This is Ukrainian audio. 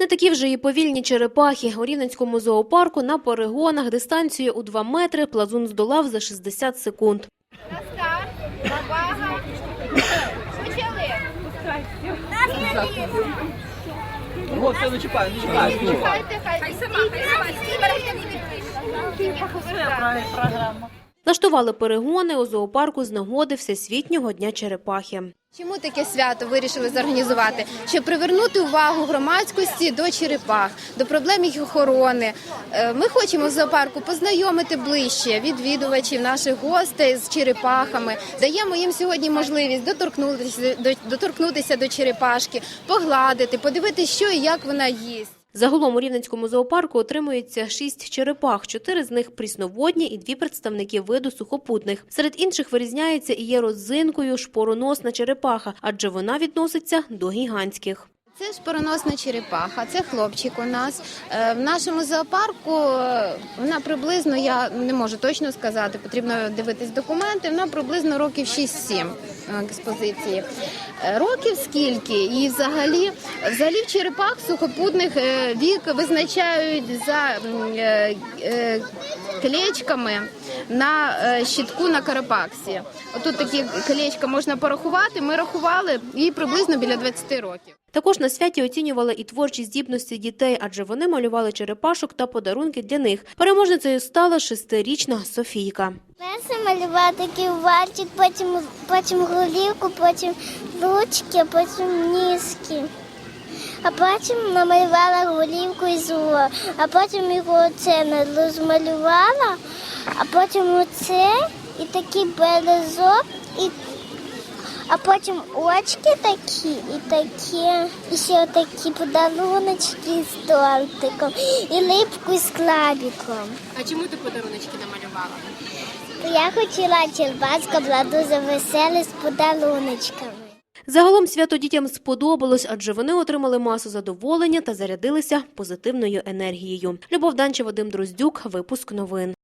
Не такі вже і повільні черепахи. У Рівненському зоопарку на перегонах дистанцію у 2 метри плазун здолав за 60 секунд. Увага. Почали. Все, не чіпай, не чіпай. Чекайте, хай сама, Влаштували перегони у зоопарку з нагоди Всесвітнього дня черепахи. Чому таке свято вирішили зорганізувати? Щоб привернути увагу громадськості до черепах, до проблем їх охорони. Е, Ми хочемо в зоопарку познайомити ближче відвідувачів, наших гостей з черепахами. Даємо їм сьогодні можливість доторкнутися до доторкнутися до черепашки, погладити, подивитися, що і як вона їсть. Загалом у Рівненському зоопарку отримується шість черепах, чотири з них прісноводні і дві представники виду сухопутних. Серед інших вирізняється і є розинкою шпороносна черепаха, адже вона відноситься до гігантських. Це шпороносна черепаха, це хлопчик у нас. Е, В нашому зоопарку е, вона приблизно, я не можу точно сказати, потрібно дивитись документи, вона приблизно років 6-7 е, експозиції. Е, Років скільки? І взагалі, взагалі в черепах сухопутних вік визначають за клечками на щитку на карапаксі. Отут такі колечка можна порахувати. Ми рахували і приблизно біля 20 років. Також на святі оцінювали і творчі здібності дітей, адже вони малювали черепашок та подарунки для них. Переможницею стала шестирічна Софійка. Перше такий овальчик, потім, потім голівку, потім ручки, потім ніжки. А потім намалювала голівку і зуба, а потім його оце розмалювала, а потім оце і такий березок, і, а потім очки такі, і такі, і ще такі подаруночки з тортиком, і липку з клабіком. А чому ти подаруночки намалювала? Я хотіла черпацька була дуже весела з подаруночками. Загалом свято дітям сподобалось, адже вони отримали масу задоволення та зарядилися позитивною енергією. Любов Данче, Вадим Дроздюк, випуск новин.